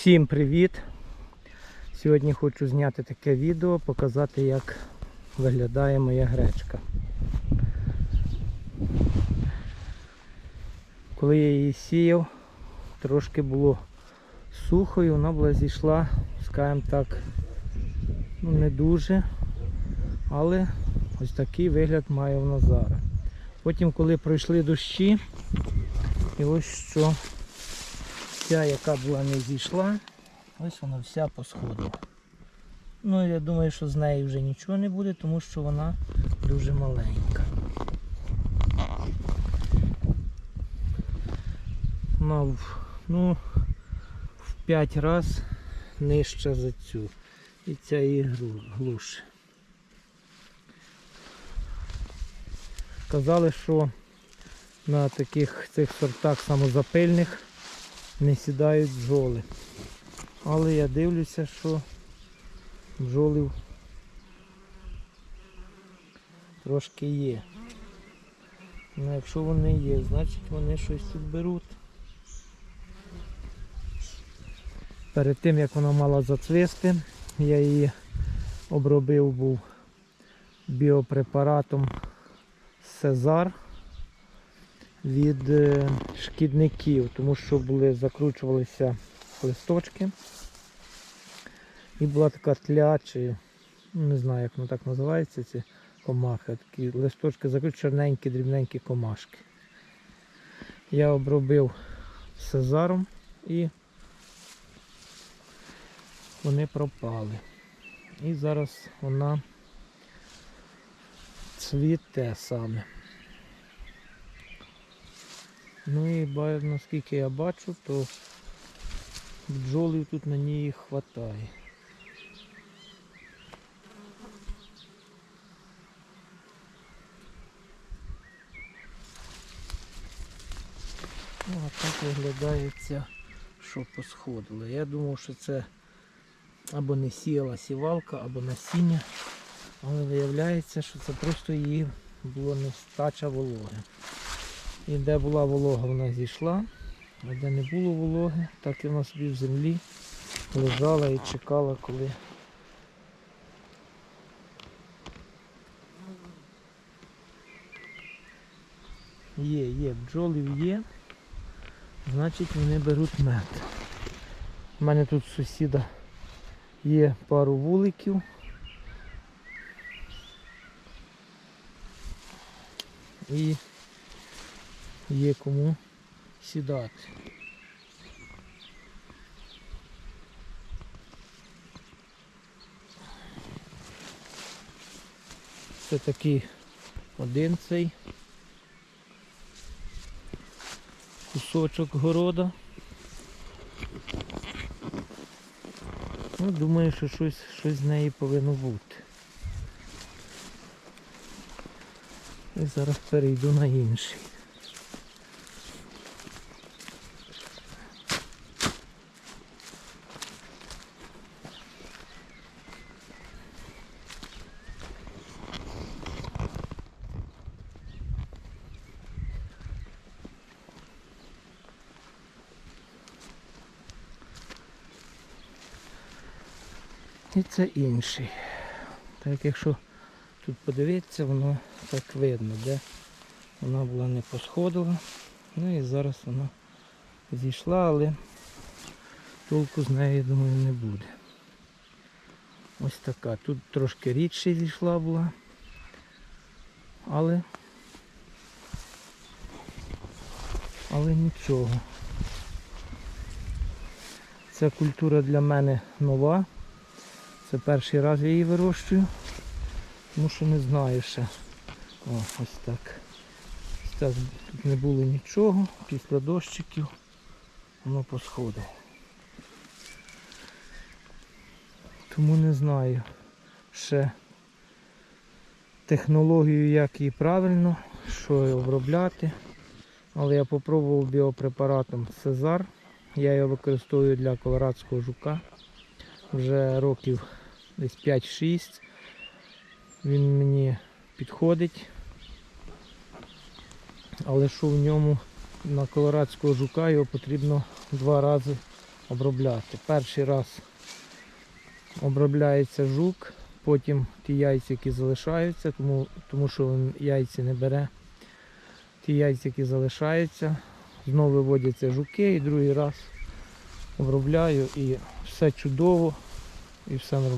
Всім привіт! Сьогодні хочу зняти таке відео, показати як виглядає моя гречка. Коли я її сіяв, трошки було сухо і вона була зійшла, скажімо так, ну не дуже, але ось такий вигляд має вона зараз. Потім, коли пройшли дощі, і ось що ця, яка була не зійшла, ось вона вся посходила. Ну я думаю, що з неї вже нічого не буде, тому що вона дуже маленька. Вона в, ну, в 5 разів нижча за цю. І ця її глуше. Казали, що на таких цих сортах самозапильних не сідають бджоли. Але я дивлюся, що бджолів трошки є. Ну, якщо вони є, значить вони щось тут беруть. Перед тим як вона мала зацвісти, я її обробив був біопрепаратом Сезар від е, шкідників, тому що були, закручувалися листочки. І була така тля, чи ну, не знаю, як воно так називається, ці комахи. Такі листочки закручені, чорненькі, дрібненькі комашки. Я обробив сезаром і вони пропали. І зараз вона цвіте саме. Ну і наскільки я бачу, то бджолів тут на ній хватає. Ну, а так виглядає ця, що посходило. Я думав, що це або не сіяла сівалка, або насіння. Але виявляється, що це просто її було нестача вологи. І де була волога, вона зійшла, а де не було вологи, так і вона собі в землі лежала і чекала, коли. Є, є, бджолів є, значить вони беруть мед. У мене тут сусіда є пару вуликів. І є кому сідати. Це такий один цей кусочок города. Ну, думаю, що щось, щось з неї повинно бути. І зараз перейду на інший. І це інший. Так якщо тут подивитися, воно так видно, де вона була не посходила. Ну і зараз вона зійшла, але толку з нею, я думаю, не буде. Ось така. Тут трошки рідше зійшла була. Але але нічого. Ця культура для мене нова. Це перший раз я її вирощую, тому що не знаю ще. О, ось так. Ось тут не було нічого, після дощиків воно посходило. Тому не знаю ще технологію, як її правильно, що обробляти. Але я спробував біопрепаратом Сезар. Я його використовую для колорадського жука вже років десь 5-6. Він мені підходить. Але що в ньому на колорадського жука його потрібно два рази обробляти. Перший раз обробляється жук, потім ті яйця, які залишаються, тому, тому що він яйця не бере. Ті яйця, які залишаються, знову виводяться жуки і другий раз обробляю і все чудово і все нормально.